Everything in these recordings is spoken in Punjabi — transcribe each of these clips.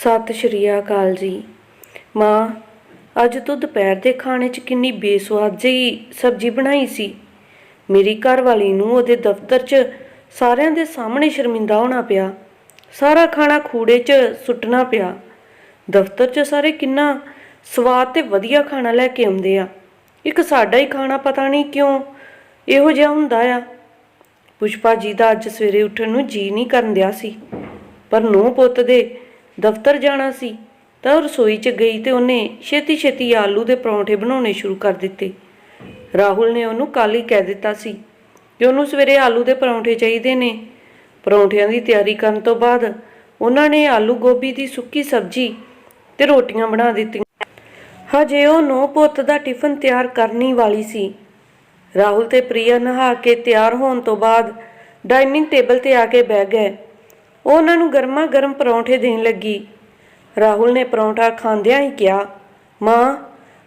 ਸਤਿ ਸ਼੍ਰੀ ਅਕਾਲ ਜੀ। ਮਾਂ, ਅੱਜ ਤੂੰ ਦੁਪਹਿਰ ਦੇ ਖਾਣੇ 'ਚ ਕਿੰਨੀ ਬੇਸਵਾਦ ਜਿਹੀ ਸਬਜ਼ੀ ਬਣਾਈ ਸੀ। ਮੇਰੀ ਘਰਵਾਲੀ ਨੂੰ ਉਹਦੇ ਦਫ਼ਤਰ 'ਚ ਸਾਰਿਆਂ ਦੇ ਸਾਹਮਣੇ ਸ਼ਰਮਿੰਦਾ ਹੋਣਾ ਪਿਆ। ਸਾਰਾ ਖਾਣਾ ਖੂੜੇ 'ਚ ਸੁੱਟਣਾ ਪਿਆ। ਦਫ਼ਤਰ 'ਚ ਸਾਰੇ ਕਿੰਨਾ ਸਵਾਦ ਤੇ ਵਧੀਆ ਖਾਣਾ ਲੈ ਕੇ ਆਉਂਦੇ ਆ। ਇੱਕ ਸਾਡਾ ਹੀ ਖਾਣਾ ਪਤਾ ਨਹੀਂ ਕਿਉਂ ਇਹੋ ਜਿਹਾ ਹੁੰਦਾ ਆ। ਪੁਸ਼ਪਾ ਜੀ ਦਾ ਅੱਜ ਸਵੇਰੇ ਉੱਠਣ ਨੂੰ ਜੀ ਨਹੀਂ ਕਰਨ ਦਿਆ ਸੀ। ਪਰ ਨੂੰ ਪੁੱਤ ਦੇ ਦਫ਼ਤਰ ਜਾਣਾ ਸੀ, ਤਾਂ ਉਹ ਰਸੋਈ 'ਚ ਗਈ ਤੇ ਉਹਨੇ ਛੇਤੀ ਛੇਤੀ ਆਲੂ ਦੇ ਪਰੌਂਠੇ ਬਣਾਉਣੇ ਸ਼ੁਰੂ ਕਰ ਦਿੱਤੇ। ਰਾਹੁਲ ਨੇ ਉਹਨੂੰ ਕੱਲ੍ਹ ਹੀ ਕਹਿ ਦਿੱਤਾ ਸੀ ਕਿ ਉਹਨੂੰ ਸਵੇਰੇ ਆਲੂ ਦੇ ਪਰੌਂਠੇ ਚਾਹੀਦੇ ਨੇ। ਪਰੌਂਠਿਆਂ ਦੀ ਤਿਆਰੀ ਕਰਨ ਤੋਂ ਬਾਅਦ ਉਹਨਾਂ ਨੇ ਆਲੂ ਗੋਭੀ ਦੀ ਸੁੱਕੀ ਸਬਜ਼ੀ ਤੇ ਰੋਟੀਆਂ ਬਣਾ ਦਿੱਤੀਆਂ। ਹਜੇ ਉਹ ਨੋ ਪੁੱਤ ਦਾ ਟਿਫਨ ਤਿਆਰ ਕਰਨੀ ਵਾਲੀ ਸੀ। ਰਾਹੁਲ ਤੇ ਪ੍ਰਿਆ ਨਹਾ ਕੇ ਤਿਆਰ ਹੋਣ ਤੋਂ ਬਾਅਦ ਡਾਈਨਿੰਗ ਟੇਬਲ ਤੇ ਆ ਕੇ ਬਹਿ ਗਏ। ਉਹ ਉਹਨਾਂ ਨੂੰ ਗਰਮਾ ਗਰਮ ਪਰੌਂਠੇ ਦੇਣ ਲੱਗੀ। ਰਾਹੁਲ ਨੇ ਪਰੌਂਠਾ ਖਾਂਦਿਆਂ ਹੀ ਕਿਹਾ, ਮਾਂ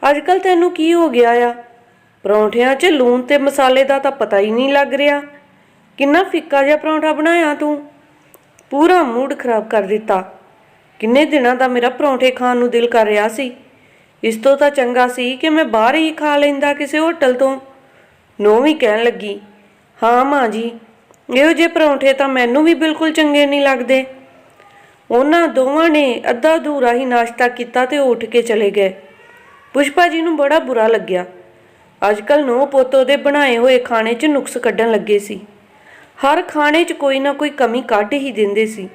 ਅੱਜ ਕੱਲ ਤੈਨੂੰ ਕੀ ਹੋ ਗਿਆ ਆ? ਪਰੌਂਠਿਆਂ 'ਚ ਲੂਣ ਤੇ ਮਸਾਲੇ ਦਾ ਤਾਂ ਪਤਾ ਹੀ ਨਹੀਂ ਲੱਗ ਰਿਹਾ। ਕਿੰਨਾ ਫਿੱਕਾ ਜਿਹਾ ਪਰੌਂਠਾ ਬਣਾਇਆ ਤੂੰ? ਪੂਰਾ ਮੂਡ ਖਰਾਬ ਕਰ ਦਿੱਤਾ। ਕਿੰਨੇ ਦਿਨਾਂ ਦਾ ਮੇਰਾ ਪਰੌਂਠੇ ਖਾਣ ਨੂੰ ਦਿਲ ਕਰ ਰਿਹਾ ਸੀ। ਇਸ ਤੋਂ ਤਾਂ ਚੰਗਾ ਸੀ ਕਿ ਮੈਂ ਬਾਹਰ ਹੀ ਖਾ ਲੈਂਦਾ ਕਿਸੇ ਹੋਟਲ ਤੋਂ। ਨੋ ਵੀ ਕਹਿਣ ਲੱਗੀ, ਹਾਂ ਮਾਂ ਜੀ ਇਹੋ ਜਿਹੇ ਪਰੌਂਠੇ ਤਾਂ ਮੈਨੂੰ ਵੀ ਬਿਲਕੁਲ ਚੰਗੇ ਨਹੀਂ ਲੱਗਦੇ। ਉਹਨਾਂ ਦੋਵਾਂ ਨੇ ਅੱਧਾ ਅਧੂਰਾ ਹੀ ਨਾਸ਼ਤਾ ਕੀਤਾ ਤੇ ਉੱਠ ਕੇ ਚਲੇ ਗਏ। ਪੁਸ਼ਪਾ ਜੀ ਨੂੰ ਬੜਾ ਬੁਰਾ ਲੱਗਿਆ। ਅੱਜ ਕੱਲ ਨੋ ਪੋਤੋ ਦੇ ਬਣਾਏ ਹੋਏ ਖਾਣੇ 'ਚ ਨੁਕਸ ਕੱਢਣ ਲੱਗੇ ਸੀ। ਹਰ ਖਾਣੇ 'ਚ ਕੋਈ ਨਾ ਕੋਈ ਕਮੀ ਕੱਢ ਹੀ ਦਿੰਦੇ ਸੀ।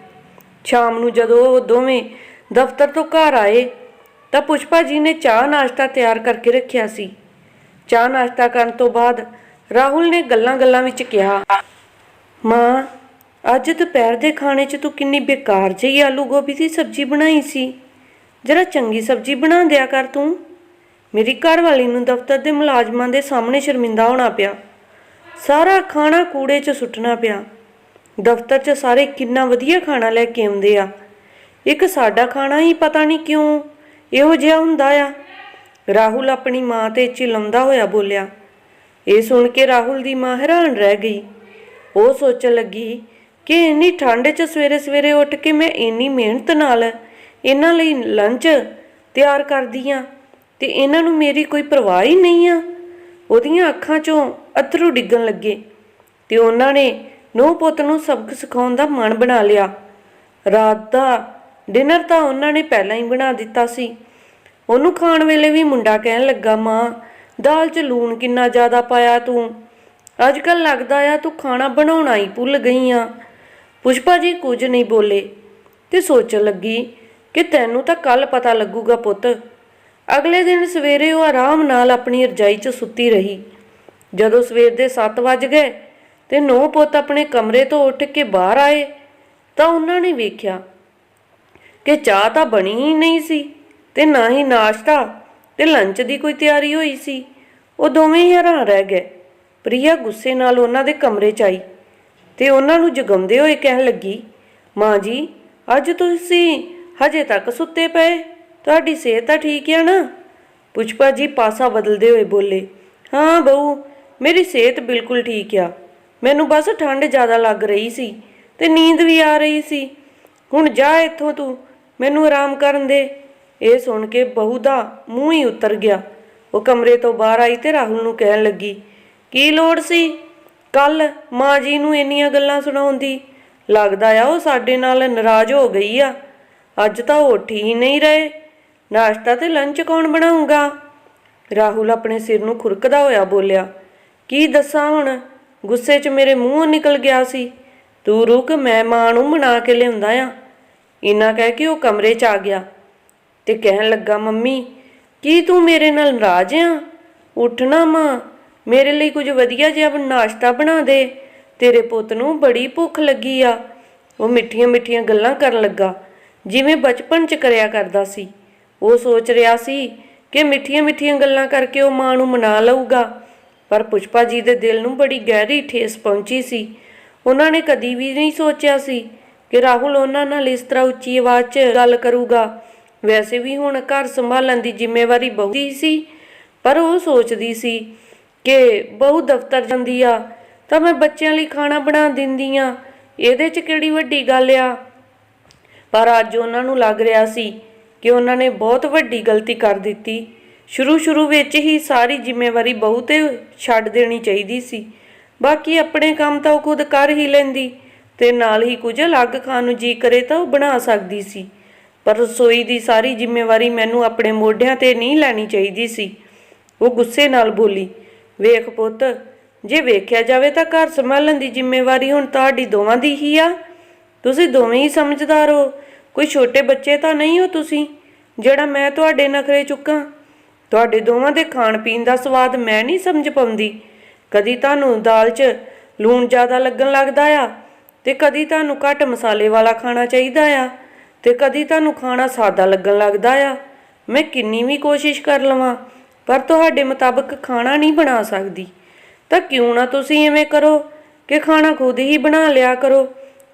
ਸ਼ਾਮ ਨੂੰ ਜਦੋਂ ਉਹ ਦੋਵੇਂ ਦਫ਼ਤਰ ਤੋਂ ਘਰ ਆਏ, ਤਾਂ ਪੁਸ਼ਪਾ ਜੀ ਨੇ ਚਾਹ ਨਾਸ਼ਤਾ ਤਿਆਰ ਕਰਕੇ ਰੱਖਿਆ ਸੀ। ਚਾਹ ਨਾਸ਼ਤਾ ਕਰਨ ਤੋਂ ਬਾਅਦ ਰਾਹੁਲ ਨੇ ਗੱਲਾਂ-ਗੱਲਾਂ ਵਿੱਚ ਕਿਹਾ ਮਾਂ, ਅੱਜ ਦੁਪਹਿਰ ਦੇ ਖਾਣੇ 'ਚ ਤੂੰ ਕਿੰਨੀ ਬੇਕਾਰ ਜਿਹੀ ਆਲੂ ਗੋਭੀ ਦੀ ਸਬਜ਼ੀ ਬਣਾਈ ਸੀ। ਜਰਾ ਚੰਗੀ ਸਬਜ਼ੀ ਬਣਾ ਦਿਆ ਕਰ ਤੂੰ। ਮੇਰੀ ਘਰਵਾਲੀ ਨੂੰ ਦਫ਼ਤਰ ਦੇ ਮੁਲਾਜ਼ਮਾਂ ਦੇ ਸਾਹਮਣੇ ਸ਼ਰਮਿੰਦਾ ਹੋਣਾ ਪਿਆ। ਸਾਰਾ ਖਾਣਾ ਕੂੜੇ 'ਚ ਸੁੱਟਣਾ ਪਿਆ। ਦਫ਼ਤਰ 'ਚ ਸਾਰੇ ਕਿੰਨਾ ਵਧੀਆ ਖਾਣਾ ਲੈ ਕੇ ਆਉਂਦੇ ਆ। ਇੱਕ ਸਾਡਾ ਖਾਣਾ ਹੀ ਪਤਾ ਨਹੀਂ ਕਿਉਂ ਇਹੋ ਜਿਹਾ ਹੁੰਦਾ ਆ। ਰਾਹੁਲ ਆਪਣੀ ਮਾਂ ਤੇ ਚਿਲਾਉਂਦਾ ਹੋਇਆ ਬੋਲਿਆ। ਇਹ ਸੁਣ ਕੇ ਰਾਹੁਲ ਦੀ ਮਾਂ ਹੈਰਾਨ ਰਹਿ ਗਈ। ਉਹ ਸੋਚਣ ਲੱਗੀ ਕਿ ਇੰਨੀ ਠੰਡ 'ਚ ਸਵੇਰੇ-ਸਵੇਰੇ ਉੱਠ ਕੇ ਮੈਂ ਇੰਨੀ ਮਿਹਨਤ ਨਾਲ ਇਹਨਾਂ ਲਈ ਲੰਚ ਤਿਆਰ ਕਰਦੀ ਆ ਤੇ ਇਹਨਾਂ ਨੂੰ ਮੇਰੀ ਕੋਈ ਪਰਵਾਹ ਹੀ ਨਹੀਂ ਆ। ਉਹਦੀਆਂ ਅੱਖਾਂ 'ਚੋਂ ਅਥਰੂ ਡਿੱਗਣ ਲੱਗੇ ਤੇ ਉਹਨਾਂ ਨੇ ਨੂੰਹ ਪੁੱਤ ਨੂੰ ਸਬਕ ਸਿਖਾਉਣ ਦਾ ਮਨ ਬਣਾ ਲਿਆ। ਰਾਤ ਦਾ ਡਿਨਰ ਤਾਂ ਉਹਨਾਂ ਨੇ ਪਹਿਲਾਂ ਹੀ ਬਣਾ ਦਿੱਤਾ ਸੀ। ਉਹਨੂੰ ਖਾਣ ਵੇਲੇ ਵੀ ਮੁੰਡਾ ਕਹਿਣ ਲੱਗਾ, ਮਾਂ, ਦਾਲ 'ਚ ਲੂਣ ਕਿੰਨਾ ਜ਼ਿਆਦਾ ਪਾਇਆ ਤੂੰ? ਅੱਜ ਕੱਲ ਲੱਗਦਾ ਆ ਤੂੰ ਖਾਣਾ ਬਣਾਉਣਾ ਹੀ ਭੁੱਲ ਗਈ ਆ। ਪੁਸ਼ਪਾ ਜੀ ਕੁਝ ਨਹੀਂ ਬੋਲੇ ਤੇ ਸੋਚਣ ਲੱਗੀ ਕਿ ਤੈਨੂੰ ਤਾਂ ਕੱਲ ਪਤਾ ਲੱਗੂਗਾ ਪੁੱਤ। ਅਗਲੇ ਦਿਨ ਸਵੇਰੇ ਉਹ ਆਰਾਮ ਨਾਲ ਆਪਣੀ ਰਜਾਈ 'ਚ ਸੁੱਤੀ ਰਹੀ। ਜਦੋਂ ਸਵੇਰ ਦੇ 7 ਵੱਜ ਗਏ ਤੇ ਨੌ ਪੁੱਤ ਆਪਣੇ ਕਮਰੇ ਤੋਂ ਉੱਠ ਕੇ ਬਾਹਰ ਆਏ ਤਾਂ ਉਹਨਾਂ ਨੇ ਵੇਖਿਆ ਕਿ ਚਾਹ ਤਾਂ ਬਣੀ ਹੀ ਨਹੀਂ ਸੀ ਤੇ ਨਾ ਹੀ ਨਾਸ਼ਤਾ ਤੇ ਲੰਚ ਦੀ ਕੋਈ ਤਿਆਰੀ ਹੋਈ ਸੀ। ਉਹ ਦੋਵੇਂ ਹੀ ਹੈਰਾਨ ਰਹਿ ਗਏ। ਪ੍ਰਿਆ ਗੁੱਸੇ ਨਾਲ ਉਹਨਾਂ ਦੇ ਕਮਰੇ 'ਚ ਆਈ ਤੇ ਉਹਨਾਂ ਨੂੰ ਜਗਾਉਂਦੇ ਹੋਏ ਕਹਿਣ ਲੱਗੀ, ਮਾਂ ਜੀ, ਅੱਜ ਤੁਸੀਂ ਹਜੇ ਤੱਕ ਸੁੱਤੇ ਪਏ? ਤੁਹਾਡੀ ਸਿਹਤ ਤਾਂ ਠੀਕ ਹੈ ਨਾ? ਪੁਸ਼ਪਾ ਜੀ ਪਾਸਾ ਬਦਲਦੇ ਹੋਏ ਬੋਲੇ, ਹਾਂ ਬਹੂ, ਮੇਰੀ ਸਿਹਤ ਬਿਲਕੁਲ ਠੀਕ ਆ। ਮੈਨੂੰ ਬਸ ਠੰਡ ਜ਼ਿਆਦਾ ਲੱਗ ਰਹੀ ਸੀ ਤੇ ਨੀਂਦ ਵੀ ਆ ਰਹੀ ਸੀ। ਹੁਣ ਜਾ ਇੱਥੋਂ ਤੂੰ, ਮੈਨੂੰ ਆਰਾਮ ਕਰਨ ਦੇ। ਇਹ ਸੁਣ ਕੇ ਬਹੂ ਦਾ ਮੂੰਹ ਹੀ ਉਤਰ ਗਿਆ। ਉਹ ਕਮਰੇ ਤੋਂ ਬਾਹਰ ਆਈ ਤੇ ਰਾਹੁਲ ਨੂੰ ਕਹਿਣ ਲੱਗੀ ਕੀ ਲੋੜ ਸੀ? ਕੱਲ ਮਾਂ ਜੀ ਨੂੰ ਇੰਨੀਆਂ ਗੱਲਾਂ ਸੁਣਾਉਂਦੀ। ਲੱਗਦਾ ਆ ਉਹ ਸਾਡੇ ਨਾਲ ਨਾਰਾਜ਼ ਹੋ ਗਈ ਆ। ਅੱਜ ਤਾਂ ਉਹ ਉੱਠ ਹੀ ਨਹੀਂ ਰਹੇ। ਨਾਸ਼ਤਾ ਤੇ ਲੰਚ ਕੌਣ ਬਣਾਊਗਾ? ਰਾਹੁਲ ਆਪਣੇ ਸਿਰ ਨੂੰ ਖੁਰਕਦਾ ਹੋਇਆ ਬੋਲਿਆ, ਕੀ ਦੱਸਾਂ ਹੁਣ? ਗੁੱਸੇ 'ਚ ਮੇਰੇ ਮੂੰਹੋਂ ਨਿਕਲ ਗਿਆ ਸੀ। ਤੂੰ ਰੁਕ, ਮੈਂ ਮਾਂ ਨੂੰ ਬਣਾ ਕੇ ਲਿਆਉਂਦਾ ਆ। ਇੰਨਾ ਕਹਿ ਕੇ ਉਹ ਕਮਰੇ 'ਚ ਆ ਗਿਆ ਤੇ ਕਹਿਣ ਲੱਗਾ, ਮੰਮੀ, ਕੀ ਤੂੰ ਮੇਰੇ ਨਾਲ ਨਾਰਾਜ਼ ਆ? ਉੱਠਣਾ ਮਾਂ। ਮੇਰੇ ਲਈ ਕੁਝ ਵਧੀਆ ਜਿਹਾ ਨਾਸ਼ਤਾ ਬਣਾ ਦੇ। ਤੇਰੇ ਪੁੱਤ ਨੂੰ ਬੜੀ ਭੁੱਖ ਲੱਗੀ ਆ। ਉਹ ਮਿੱਠੀਆਂ ਮਿੱਠੀਆਂ ਗੱਲਾਂ ਕਰਨ ਲੱਗਾ। ਜਿਵੇਂ ਬਚਪਨ 'ਚ ਕਰਿਆ ਕਰਦਾ ਸੀ। ਉਹ ਸੋਚ ਰਿਹਾ ਸੀ ਕਿ ਮਿੱਠੀਆਂ ਮਿੱਠੀਆਂ ਗੱਲਾਂ ਕਰਕੇ ਉਹ ਮਾਂ ਨੂੰ ਮਨਾ ਲਊਗਾ। ਪਰ ਪੁਸ਼ਪਾ ਜੀ ਦੇ ਦਿਲ ਨੂੰ ਬੜੀ ਗਹਿਰੀ ਠੇਸ ਪਹੁੰਚੀ ਸੀ। ਉਹਨਾਂ ਨੇ ਕਦੀ ਵੀ ਨਹੀਂ ਸੋਚਿਆ ਸੀ ਕਿ ਰਾਹੁਲ ਉਹਨਾਂ ਨਾਲ ਇਸ ਤਰ੍ਹਾਂ ਉੱਚੀ ਆਵਾਜ਼ 'ਚ ਗੱਲ ਕਰੂਗਾ। ਵੈਸੇ ਵੀ ਹੁਣ ਘਰ ਸੰਭਾਲਣ ਦੀ ਜ਼ਿੰਮੇਵਾਰੀ ਬਹੁਤੀ ਸੀ, ਪਰ ਉਹ ਸੋਚਦੀ ਸੀ ਕਿ ਬਹੁ ਦਫ਼ਤਰ ਜਾਂਦੀ ਆ, ਤਾਂ ਮੈਂ ਬੱਚਿਆਂ ਲਈ ਖਾਣਾ ਬਣਾ ਦਿੰਦੀ ਆ। ਇਹਦੇ 'ਚ ਕਿਹੜੀ ਵੱਡੀ ਗੱਲ ਆ? ਪਰ ਅੱਜ ਉਹਨਾਂ ਨੂੰ ਲੱਗ ਰਿਹਾ ਸੀ ਕਿ ਉਹਨਾਂ ਨੇ ਬਹੁਤ ਵੱਡੀ ਗਲਤੀ ਕਰ ਦਿੱਤੀ। ਸ਼ੁਰੂ ਸ਼ੁਰੂ ਵਿੱਚ ਹੀ ਸਾਰੀ ਜ਼ਿੰਮੇਵਾਰੀ ਬਹੂ ਤੇ ਛੱਡ ਦੇਣੀ ਚਾਹੀਦੀ ਸੀ। ਬਾਕੀ ਆਪਣੇ ਕੰਮ ਤਾਂ ਉਹ ਖੁਦ ਕਰ ਹੀ ਲੈਂਦੀ ਤੇ ਨਾਲ ਹੀ ਕੁਝ ਅਲੱਗ ਖਾਣ ਨੂੰ ਜੀ ਕਰੇ ਤਾਂ ਉਹ ਬਣਾ ਸਕਦੀ ਸੀ। ਪਰ ਰਸੋਈ ਦੀ ਸਾਰੀ ਜ਼ਿੰਮੇਵਾਰੀ ਮੈਨੂੰ ਆਪਣੇ ਮੋਢਿਆਂ ਤੇ ਨਹੀਂ ਲੈਣੀ ਚਾਹੀਦੀ ਸੀ। ਉਹ ਗੁੱਸੇ ਨਾਲ ਬੋਲੀ ਵੇਖ ਪੁੱਤ, ਜੇ ਵੇਖਿਆ ਜਾਵੇ ਤਾਂ ਘਰ ਸੰਭਾਲਣ ਦੀ ਜ਼ਿੰਮੇਵਾਰੀ ਹੁਣ ਤੁਹਾਡੀ ਦੋਵਾਂ ਦੀ ਹੀ ਆ। ਤੁਸੀਂ ਦੋਵੇਂ ਹੀ ਸਮਝਦਾਰ ਹੋ। ਕੋਈ ਛੋਟੇ ਬੱਚੇ ਤਾਂ ਨਹੀਂ ਹੋ ਤੁਸੀਂ, ਜਿਹੜਾ ਮੈਂ ਤੁਹਾਡੇ ਨਖਰੇ ਚੁੱਕਾਂ। ਤੁਹਾਡੇ ਦੋਵਾਂ ਦੇ ਖਾਣ ਪੀਣ ਦਾ ਸਵਾਦ ਮੈਂ ਨਹੀਂ ਸਮਝ ਪਾਉਂਦੀ। ਕਦੀ ਤੁਹਾਨੂੰ ਦਾਲ 'ਚ ਲੂਣ ਜ਼ਿਆਦਾ ਲੱਗਣ ਲੱਗਦਾ ਆ ਤੇ ਕਦੀ ਤੁਹਾਨੂੰ ਘੱਟ ਮਸਾਲੇ ਵਾਲਾ ਖਾਣਾ ਚਾਹੀਦਾ ਆ ਤੇ ਕਦੀ ਤੁਹਾਨੂੰ ਖਾਣਾ ਸਾਦਾ ਲੱਗਣ ਲੱਗਦਾ ਆ। ਮੈਂ ਕਿੰਨੀ ਵੀ ਕੋਸ਼ਿਸ਼ ਕਰ ਲਵਾਂ। ਪਰ ਤੁਹਾਡੇ ਮੁਤਾਬਕ ਖਾਣਾ ਨਹੀਂ ਬਣਾ ਸਕਦੀ। ਤਾਂ ਕਿਉਂ ਨਾ ਤੁਸੀਂ ਐਵੇਂ ਕਰੋ ਕਿ ਖਾਣਾ ਖੁਦ ਹੀ ਬਣਾ ਲਿਆ ਕਰੋ।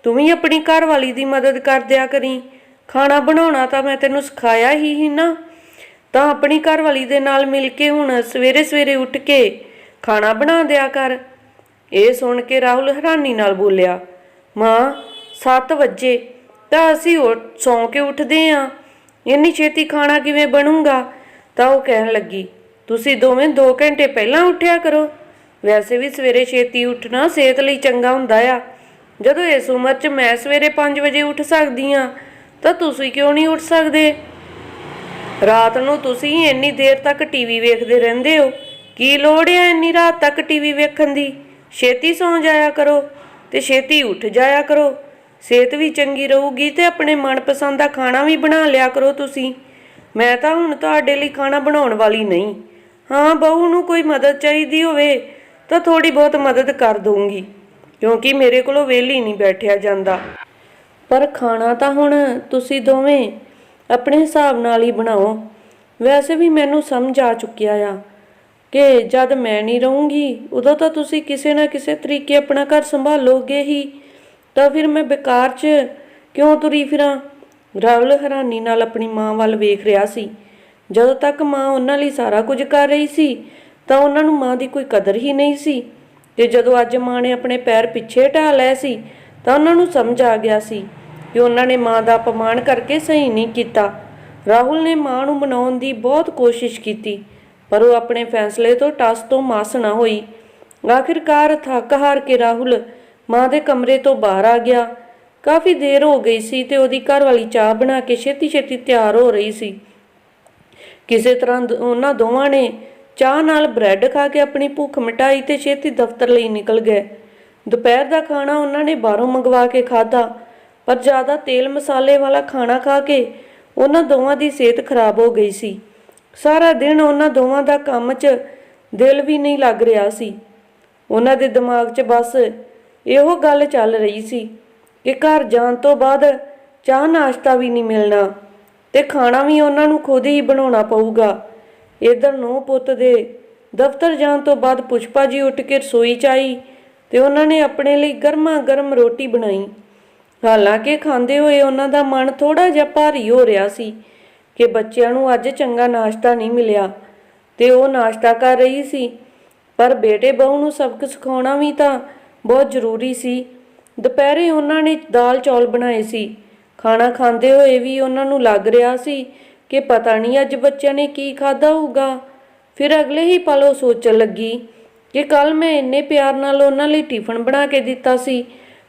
ਤੂੰ ਵੀ ਆਪਣੀ ਘਰ ਵਾਲੀ ਦੀ ਮਦਦ ਕਰ ਦਿਆ ਕਰੀ। ਖਾਣਾ ਬਣਾਉਣਾ ਤਾਂ ਮੈਂ ਤੈਨੂੰ ਸਿਖਾਇਆ ਹੀ ਹੀ ਨਾ। ਤਾਂ ਆਪਣੀ ਘਰ ਵਾਲੀ ਦੇ ਨਾਲ ਮਿਲ ਕੇ ਹੁਣ ਸਵੇਰੇ ਸਵੇਰੇ ਉੱਠ ਕੇ ਖਾਣਾ ਬਣਾ ਦਿਆ ਕਰ। ਇਹ ਸੁਣ ਕੇ ਰਾਹੁਲ ਹੈਰਾਨੀ ਨਾਲ ਬੋਲਿਆ, ਮਾਂ 7 ਵਜੇ, ਤਾਂ ਅਸੀਂ ਸੌਂ ਕੇ ਉੱਠਦੇ ਆਂ। ਇੰਨੀ ਛੇਤੀ ਖਾਣਾ ਕਿਵੇਂ ਬਣੂਗਾ? ਤਾਂ ਉਹ ਕਹਿਣ ਲੱਗੀ ਤੁਸੀਂ ਦੋਵੇਂ 2 ਘੰਟੇ ਪਹਿਲਾਂ ਉੱਠਿਆ ਕਰੋ। ਵੈਸੇ ਵੀ ਸਵੇਰੇ ਛੇਤੀ ਉੱਠਣਾ ਸਿਹਤ ਲਈ ਚੰਗਾ ਹੁੰਦਾ ਆ। ਜਦੋਂ ਇਸ ਉਮਰ 'ਚ ਮੈਂ ਸਵੇਰੇ 5 ਵਜੇ ਉੱਠ ਸਕਦੀ ਆ ਤਾਂ ਤੁਸੀਂ ਕਿਉਂ ਨਹੀਂ ਉੱਠ ਸਕਦੇ? ਰਾਤ ਨੂੰ ਤੁਸੀਂ ਇੰਨੀ ਦੇਰ ਤੱਕ ਟੀਵੀ ਵੇਖਦੇ ਰਹਿੰਦੇ ਹੋ। ਕੀ ਲੋੜ ਹੈ ਇੰਨੀ ਰਾਤ ਤੱਕ ਟੀਵੀ ਵੇਖਣ ਦੀ? ਛੇਤੀ ਸੌਂ ਜਾਇਆ ਕਰੋ ਤੇ ਛੇਤੀ ਉੱਠ ਜਾਇਆ ਕਰੋ। ਸਿਹਤ ਵੀ ਚੰਗੀ ਰਹੂਗੀ ਤੇ ਆਪਣੇ ਮਨਪਸੰਦ ਦਾ ਖਾਣਾ ਵੀ ਬਣਾ ਲਿਆ ਕਰੋ ਤੁਸੀਂ। ਮੈਂ ਤਾਂ ਹੁਣ ਤੁਹਾਡੇ ਲਈ ਖਾਣਾ ਬਣਾਉਣ ਵਾਲੀ ਨਹੀਂ। ਹਾਂ, ਬਹੂ ਨੂੰ ਕੋਈ ਮਦਦ ਚਾਹੀਦੀ ਹੋਵੇ ਤਾਂ ਥੋੜੀ ਬਹੁਤ ਮਦਦ ਕਰ ਦੂੰਗੀ ਕਿਉਂਕਿ ਮੇਰੇ ਕੋਲੋਂ ਵਿਹਲੀ ਨਹੀਂ ਬੈਠਿਆ ਜਾਂਦਾ। ਪਰ ਖਾਣਾ ਤਾਂ ਹੁਣ ਤੁਸੀਂ ਦੋਵੇਂ ਆਪਣੇ ਹਿਸਾਬ ਨਾਲ ਹੀ ਬਣਾਓ। ਵੈਸੇ ਵੀ ਮੈਨੂੰ ਸਮਝ ਆ ਚੁੱਕਿਆ ਆ ਕਿ ਜਦ ਮੈਂ ਨਹੀਂ ਰਹੂੰਗੀ, ਉਦੋਂ ਤਾਂ ਤੁਸੀਂ ਕਿਸੇ ਨਾ ਕਿਸੇ ਤਰੀਕੇ ਆਪਣਾ ਘਰ ਸੰਭਾਲੋਗੇ ਹੀ। ਤਾਂ ਫਿਰ ਮੈਂ ਬੇਕਾਰ 'ਚ ਕਿਉਂ ਤੁਰੀ ਫਿਰਾਂ? ਰਾਹੁਲ ਹੈਰਾਨੀ ਨਾਲ ਆਪਣੀ ਮਾਂ ਵੱਲ ਵੇਖ ਰਿਹਾ ਸੀ। ਜਦੋਂ ਤੱਕ ਮਾਂ ਉਹਨਾਂ ਲਈ ਸਾਰਾ ਕੁਝ ਕਰ ਰਹੀ ਸੀ, ਤਾਂ ਉਹਨਾਂ ਨੂੰ ਮਾਂ ਦੀ ਕੋਈ ਕਦਰ ਹੀ ਨਹੀਂ ਸੀ। ਤੇ ਜਦੋਂ ਅੱਜ ਮਾਂ ਨੇ ਆਪਣੇ ਪੈਰ ਪਿੱਛੇ ਢਾ ਲਏ ਸੀ, ਤਾਂ ਉਹਨਾਂ ਨੂੰ ਸਮਝ ਆ ਗਿਆ ਸੀ ਕਿ ਉਹਨਾਂ ਨੇ ਮਾਂ ਦਾ ਅਪਮਾਨ ਕਰਕੇ ਸਹੀ ਨਹੀਂ ਕੀਤਾ। ਰਾਹੁਲ ਨੇ ਮਾਂ ਨੂੰ ਮਨਾਉਣ ਦੀ ਬਹੁਤ ਕੋਸ਼ਿਸ਼ ਕੀਤੀ, ਪਰ ਉਹ ਆਪਣੇ ਫੈਸਲੇ ਤੋਂ ਟਸ ਤੋਂ ਮਾਸ ਨਾ ਹੋਈ। ਆਖਿਰਕਾਰ ਥੱਕ ਹਾਰ ਕੇ ਰਾਹੁਲ ਮਾਂ ਦੇ ਕਮਰੇ ਤੋਂ ਬਾਹਰ ਆ ਗਿਆ। ਕਾਫੀ ਦੇਰ ਹੋ ਗਈ ਸੀ ਤੇ ਉਹਦੀ ਘਰ ਵਾਲੀ ਚਾਹ ਬਣਾ ਕੇ ਛੇਤੀ ਛੇਤੀ ਤਿਆਰ ਹੋ ਰਹੀ ਸੀ। ਕਿਸੇ ਤਰ੍ਹਾਂ ਦ- ਉਹਨਾਂ ਦੋਵਾਂ ਨੇ ਚਾਹ ਨਾਲ ਬ੍ਰੈਡ ਖਾ ਕੇ ਆਪਣੀ ਭੁੱਖ ਮਿਟਾਈ ਤੇ ਛੇਤੀ ਦਫ਼ਤਰ ਲਈ ਨਿਕਲ ਗਏ। ਦੁਪਹਿਰ ਦਾ ਖਾਣਾ ਉਹਨਾਂ ਨੇ ਬਾਹਰੋਂ ਮੰਗਵਾ ਕੇ ਖਾਧਾ, ਪਰ ਜ਼ਿਆਦਾ ਤੇਲ ਮਸਾਲੇ ਵਾਲਾ ਖਾਣਾ ਖਾ ਕੇ ਉਹਨਾਂ ਦੋਵਾਂ ਦੀ ਸਿਹਤ ਖਰਾਬ ਹੋ ਗਈ ਸੀ। ਸਾਰਾ ਦਿਨ ਉਹਨਾਂ ਦੋਵਾਂ ਦਾ ਕੰਮ 'ਚ ਦਿਲ ਵੀ ਨਹੀਂ ਲੱਗ ਰਿਹਾ ਸੀ। ਉਹਨਾਂ ਦੇ ਦਿਮਾਗ 'ਚ ਬਸ ਇਹੋ ਗੱਲ ਚੱਲ ਰਹੀ ਸੀ ਕਿ ਘਰ ਜਾਣ ਤੋਂ ਬਾਅਦ ਚਾਹ ਨਾਸ਼ਤਾ ਵੀ ਨਹੀਂ ਮਿਲਣਾ। ਤੇ ਖਾਣਾ ਵੀ ਉਹਨਾਂ ਨੂੰ ਖੁਦ ਹੀ ਬਣਾਉਣਾ ਪਊਗਾ। ਇਧਰ ਨੂੰ ਪੁੱਤ ਦੇ ਦਫ਼ਤਰ ਜਾਣ ਤੋਂ ਬਾਅਦ ਪੁਸ਼ਪਾ ਜੀ ਉੱਠ ਕੇ ਰਸੋਈ 'ਚ ਆਈ ਤੇ ਉਹਨਾਂ ਨੇ ਆਪਣੇ ਲਈ ਗਰਮਾ ਗਰਮ ਰੋਟੀ ਬਣਾਈ। ਹਾਲਾਂਕਿ ਖਾਂਦੇ ਹੋਏ ਉਹਨਾਂ ਦਾ ਮਨ ਥੋੜਾ ਜਿਹਾ ਭਾਰੀ ਹੋ ਰਿਹਾ ਸੀ ਕਿ ਬੱਚਿਆਂ ਨੂੰ ਅੱਜ ਚੰਗਾ ਨਾਸ਼ਤਾ ਨਹੀਂ ਮਿਲਿਆ ਤੇ ਉਹ ਨਾਸ਼ਤਾ ਕਰ ਰਹੀ ਸੀ। ਪਰ ਬੇਟੇ ਬਹੂ ਨੂੰ ਸਬਕ ਸਿਖਾਉਣਾ ਵੀ ਤਾਂ ਬਹੁਤ ਜ਼ਰੂਰੀ ਸੀ। ਦੁਪਹਿਰੇ ਉਹਨਾਂ ਨੇ ਦਾਲ ਚੌਲ ਬਣਾਏ ਸੀ। ਖਾਣਾ ਖਾਂਦੇ ਹੋਏ ਵੀ ਉਹਨਾਂ ਨੂੰ ਲੱਗ ਰਿਹਾ ਸੀ ਕਿ ਪਤਾ ਨਹੀਂ ਅੱਜ ਬੱਚਿਆਂ ਨੇ ਕੀ ਖਾਧਾ ਹੋਊਗਾ। ਫਿਰ ਅਗਲੇ ਹੀ ਪਲ ਉਹ ਸੋਚਣ ਲੱਗੀ ਕਿ ਕੱਲ ਮੈਂ ਇੰਨੇ ਪਿਆਰ ਨਾਲ ਉਹਨਾਂ ਲਈ ਟਿਫਨ ਬਣਾ ਕੇ ਦਿੱਤਾ ਸੀ।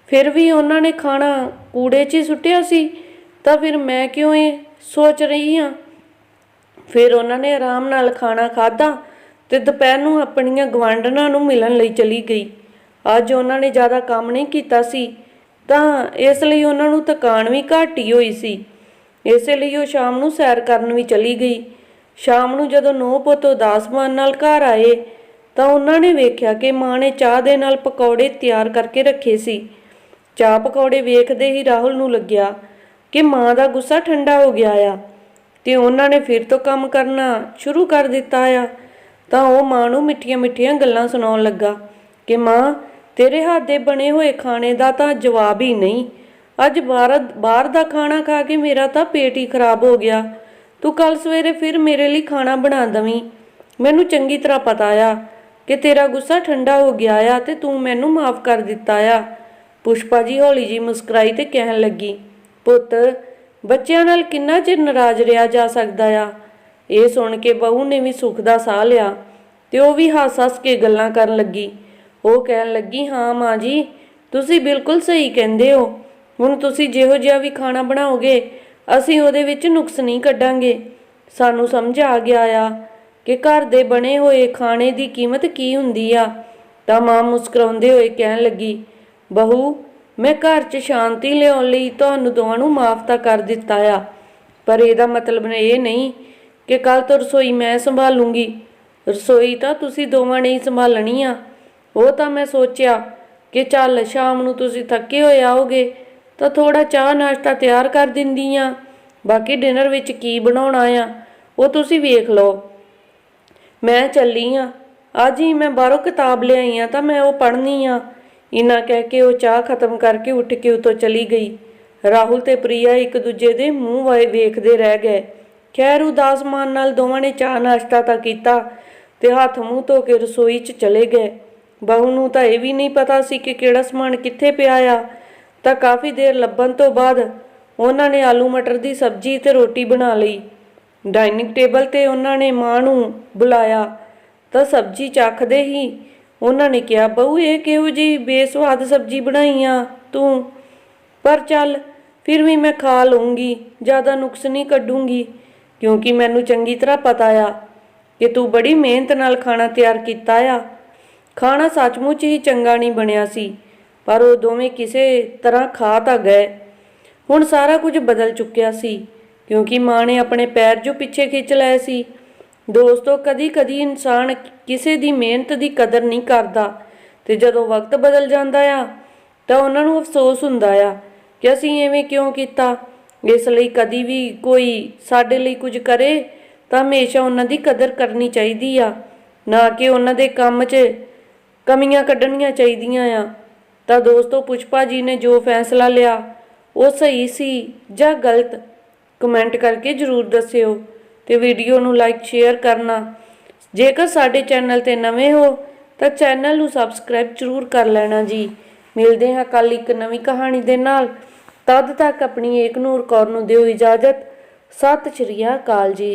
ਫਿਰ ਵੀ ਉਹਨਾਂ ਨੇ ਖਾਣਾ ਕੂੜੇ 'ਚ ਹੀ ਸੁੱਟਿਆ ਸੀ। ਤਾਂ ਫਿਰ ਮੈਂ ਕਿਉਂ ਇਹ ਸੋਚ ਰਹੀ ਹਾਂ? ਫਿਰ ਉਹਨਾਂ ਨੇ ਆਰਾਮ ਨਾਲ ਖਾਣਾ ਖਾਧਾ ਤੇ ਦੁਪਹਿਰ ਨੂੰ ਆਪਣੀਆਂ ਗਵਾਂਢਣਾਂ ਨੂੰ ਮਿਲਣ ਲਈ ਚਲੀ ਗਈ। ਅੱਜ ਉਹਨਾਂ ਨੇ ਜ਼ਿਆਦਾ ਕੰਮ ਨਹੀਂ ਕੀਤਾ ਸੀ। ਤਾਂ ਇਸ ਲਈ ਉਹਨਾਂ ਨੂੰ ਥਕਾਨ ਵੀ ਘਾਟੀ ਹੋਈ ਸੀ। ਇਸੇ ਲਈ ਉਹ ਸ਼ਾਮ ਨੂੰ ਸੈਰ ਕਰਨ ਵੀ ਚਲੀ ਗਈ। ਸ਼ਾਮ ਨੂੰ ਜਦੋਂ ਨੋ ਪੁੱਤ ਉਦਾਸ ਨਾਲ ਘਰ ਆਏ, ਤਾਂ ਉਹਨਾਂ ਨੇ ਵੇਖਿਆ ਕਿ ਮਾਂ ਨੇ ਚਾਹ ਦੇ ਨਾਲ ਪਕੌੜੇ ਤਿਆਰ ਕਰਕੇ ਰੱਖੇ ਸੀ। ਚਾਹ ਪਕੌੜੇ ਵੇਖਦੇ ਹੀ ਰਾਹੁਲ ਨੂੰ ਲੱਗਿਆ ਕਿ ਮਾਂ ਦਾ ਗੁੱਸਾ ਠੰਡਾ ਹੋ ਗਿਆ ਆ ਤੇ ਉਹਨਾਂ ਨੇ ਫਿਰ ਤੋਂ ਕੰਮ ਕਰਨਾ ਸ਼ੁਰੂ ਕਰ ਦਿੱਤਾ ਆ। ਤਾਂ ਉਹ ਮਾਂ ਨੂੰ ਮਿੱਠੀਆਂ-ਮਿੱਠੀਆਂ ਗੱਲਾਂ ਸੁਣਾਉਣ ਲੱਗਾ ਕਿ ਮਾਂ ਤੇਰੇ ਹੱਥ ਦੇ ਬਣੇ ਹੋਏ ਖਾਣੇ ਦਾ ਤਾਂ ਜਵਾਬ ਹੀ ਨਹੀਂ। ਅੱਜ ਬਾਹਰ ਬਾਹਰ ਦਾ ਖਾਣਾ ਖਾ ਕੇ ਮੇਰਾ ਤਾਂ ਪੇਟ ਹੀ ਖਰਾਬ ਹੋ ਗਿਆ। ਤੂੰ ਕੱਲ ਸਵੇਰੇ ਫਿਰ ਮੇਰੇ ਲਈ ਖਾਣਾ ਬਣਾ ਦਵੀਂ। ਮੈਨੂੰ ਚੰਗੀ ਤਰ੍ਹਾਂ ਪਤਾ ਆ ਕਿ ਤੇਰਾ ਗੁੱਸਾ ਠੰਡਾ ਹੋ ਗਿਆ ਆ ਤੇ ਤੂੰ ਮੈਨੂੰ ਮਾਫ ਕਰ ਦਿੱਤਾ ਆ। ਪੁਸ਼ਪਾ ਜੀ ਹੌਲੀ ਜੀ ਮੁਸਕਰਾਈ ਤੇ ਕਹਿਣ ਲੱਗੀ, ਪੁੱਤ, ਬੱਚਿਆਂ ਨਾਲ ਕਿੰਨਾ ਚਿਰ ਨਾਰਾਜ਼ ਰਿਹਾ ਜਾ ਸਕਦਾ ਆ? ਇਹ ਸੁਣ ਕੇ ਬਹੂ ਨੇ ਵੀ ਸੁੱਖ ਦਾ ਸਾਹ ਲਿਆ ਤੇ ਉਹ ਵੀ ਹੱਸ-ਹੱਸ ਕੇ ਗੱਲਾਂ ਕਰਨ ਲੱਗੀ। ਉਹ ਕਹਿਣ ਲੱਗੀ, ਹਾਂ ਮਾਂ ਜੀ, ਤੁਸੀਂ ਬਿਲਕੁਲ ਸਹੀ ਕਹਿੰਦੇ ਹੋ। ਹੁਣ ਤੁਸੀਂ ਜਿਹੋ ਜਿਹਾ ਵੀ ਖਾਣਾ ਬਣਾਓਗੇ, ਅਸੀਂ ਉਹਦੇ ਵਿੱਚ ਨੁਕਸ ਨਹੀਂ ਕੱਢਾਂਗੇ। ਸਾਨੂੰ ਸਮਝ ਆ ਗਿਆ ਆ ਕਿ ਘਰ ਦੇ ਬਣੇ ਹੋਏ ਖਾਣੇ ਦੀ ਕੀਮਤ ਕੀ ਹੁੰਦੀ ਆ। ਤਾਂ ਮਾਂ ਮੁਸਕਰਾਉਂਦੇ ਹੋਏ ਕਹਿਣ ਲੱਗੀ, ਬਹੂ, ਮੈਂ ਘਰ 'ਚ ਸ਼ਾਂਤੀ ਲਿਆਉਣ ਲਈ ਤੁਹਾਨੂੰ ਦੋਵਾਂ ਨੂੰ ਮਾਫ ਤਾਂ ਕਰ ਦਿੱਤਾ ਆ। ਪਰ ਇਹਦਾ ਮਤਲਬ ਇਹ ਨਹੀਂ ਕਿ ਕੱਲ ਤੋਂ ਰਸੋਈ ਮੈਂ ਸੰਭਾਲੂੰਗੀ। ਰਸੋਈ ਤਾਂ ਤੁਸੀਂ ਦੋਵਾਂ ਨੇ ਹੀ ਸੰਭਾਲਣੀ ਆ। ਉਹ ਤਾਂ ਮੈਂ ਸੋਚਿਆ ਕਿ ਚੱਲ ਸ਼ਾਮ ਨੂੰ ਤੁਸੀਂ ਥੱਕੇ ਹੋਏ ਆਓਗੇ ਤਾਂ ਥੋੜਾ ਚਾਹ ਨਾਸ਼ਤਾ ਤਿਆਰ ਕਰ ਦਿੰਦੀ ਆ ਬਾਕੀ ਡਿਨਰ ਵਿੱਚ ਕੀ ਬਣਾਉਣਾ ਆ, ਉਹ ਤੁਸੀਂ ਵੇਖ ਲਓ। ਮੈਂ ਚੱਲੀ ਆ। ਅੱਜ ਹੀ ਮੈਂ ਬਾਹਰੋਂ ਕਿਤਾਬ ਲਿਆਈ ਆ, ਤਾਂ ਮੈਂ ਉਹ ਪੜ੍ਹਨੀ ਆ। ਇਨਾ ਕਹਿ ਕੇ ਉਹ ਚਾਹ ਖਤਮ ਕਰਕੇ ਉੱਠ ਕੇ ਉਤੋਂ ਚਲੀ ਗਈ। ਰਾਹੁਲ ਤੇ ਪ੍ਰਿਆ ਇੱਕ ਦੂਜੇ ਦੇ ਮੂੰਹ ਵਾਏ ਵੇਖਦੇ ਰਹਿ ਗਏ। ਖੈਰ, ਉਦਾਸ ਮਾਨ ਨਾਲ ਦੋਵਾਂ ਨੇ ਚਾਹ ਨਾਸ਼ਤਾ ਤਾਂ ਕੀਤਾ ਤੇ ਹੱਥ ਮੂੰਹ ਧੋ ਕੇ ਰਸੋਈ 'ਚ ਚਲੇ ਗਏ। ਬਹੂ ਨੂੰ ਤਾਂ ਇਹ ਵੀ ਨਹੀਂ ਪਤਾ ਸੀ ਕਿ ਕਿਹੜਾ ਸਮਾਨ ਕਿੱਥੇ ਪਿਆ ਆ। ਤਾਂ ਕਾਫੀ ਦੇਰ ਲੱਭਣ ਤੋਂ ਬਾਅਦ ਉਹਨਾਂ ਨੇ ਆਲੂ ਮਟਰ ਦੀ ਸਬਜ਼ੀ ਤੇ ਰੋਟੀ ਬਣਾ ਲਈ। ਡਾਈਨਿੰਗ ਟੇਬਲ ਤੇ ਉਹਨਾਂ ਨੇ ਮਾਂ ਨੂੰ ਬੁਲਾਇਆ। ਤਾਂ ਸਬਜ਼ੀ ਚੱਖਦੇ ਹੀ ਉਹਨਾਂ ਨੇ ਕਿਹਾ, ਬਹੂ, ਇਹ ਕਿਹੋ ਜੀ ਬੇਸਵਾਦ ਸਬਜ਼ੀ ਬਣਾਈ ਆ ਤੂੰ? ਪਰ ਚੱਲ, ਫਿਰ ਵੀ ਮੈਂ ਖਾ ਲਊਂਗੀ, ਜ਼ਿਆਦਾ ਨੁਕਸ ਨਹੀਂ ਕੱਢੂੰਗੀ, ਕਿਉਂਕਿ ਮੈਨੂੰ ਚੰਗੀ ਤਰ੍ਹਾਂ ਪਤਾ ਆ ਕਿ ਤੂੰ ਬੜੀ ਮਿਹਨਤ ਨਾਲ ਖਾਣਾ ਤਿਆਰ ਕੀਤਾ ਆ। ਖਾਣਾ ਸੱਚਮੁੱਚ ਹੀ ਚੰਗਾ ਨਹੀਂ ਬਣਿਆ ਸੀ, ਪਰ ਉਹ ਦੋਵੇਂ ਕਿਸੇ ਤਰ੍ਹਾਂ ਖਾ ਤਾਂ ਗਏ। ਹੁਣ ਸਾਰਾ ਕੁਝ ਬਦਲ ਚੁੱਕਿਆ ਸੀ, ਕਿਉਂਕਿ ਮਾਂ ਨੇ ਆਪਣੇ ਪੈਰ ਜੋ ਪਿੱਛੇ ਖਿੱਚ ਲਏ ਸੀ, ਦੋਸਤੋ ਕਦੀ-ਕਦੀ ਇਨਸਾਨ ਕਿਸੇ ਦੀ ਮਿਹਨਤ ਦੀ ਕਦਰ ਨਹੀਂ ਕਰਦਾ ਤੇ ਜਦੋਂ ਵਕਤ ਬਦਲ ਜਾਂਦਾ ਆ, ਤਾਂ ਉਹਨਾਂ ਨੂੰ ਅਫਸੋਸ ਹੁੰਦਾ ਆ ਕਿ ਅਸੀਂ ਐਵੇਂ ਕਿਉਂ ਕੀਤਾ? ਇਸ ਲਈ ਕਦੀ ਵੀ ਕੋਈ ਸਾਡੇ ਲਈ ਕੁਝ ਕਰੇ ਤਾਂ ਹਮੇਸ਼ਾ ਉਹਨਾਂ ਦੀ ਕਦਰ ਕਰਨੀ ਚਾਹੀਦੀ ਆ, ਨਾ ਕਿ ਉਹਨਾਂ ਦੇ ਕੰਮ 'ਚ ਕਮੀਆਂ ਕੱਢਣੀਆਂ ਚਾਹੀਦੀਆਂ ਆ। ਤਾਂ ਦੋਸਤੋ ਪੁਸ਼ਪਾ ਜੀ ਨੇ ਜੋ ਫੈਸਲਾ ਲਿਆ, ਉਹ ਸਹੀ ਸੀ ਜਾਂ ਗਲਤ? ਕਮੈਂਟ ਕਰਕੇ ਜਰੂਰ ਦੱਸਿਓ ਤੇ ਵੀਡੀਓ ਨੂੰ ਲਾਈਕ ਸ਼ੇਅਰ ਕਰਨਾ। ਜੇਕਰ ਸਾਡੇ ਚੈਨਲ ਤੇ ਨਵੇਂ ਹੋ, ਤਾਂ ਚੈਨਲ ਨੂੰ ਸਬਸਕ੍ਰਾਈਬ ਜਰੂਰ ਕਰ ਲੈਣਾ ਜੀ। ਮਿਲਦੇ ਹਾਂ ਕੱਲ ਇੱਕ ਨਵੀਂ ਕਹਾਣੀ ਦੇ ਨਾਲ। ਤਦ ਤੱਕ ਆਪਣੀ ਏਕਨੂਰ ਕੌਰ ਨੂੰ ਦਿਓ ਇਜਾਜ਼ਤ। ਸਤਿ ਸ਼੍ਰੀ ਅਕਾਲ ਜੀ।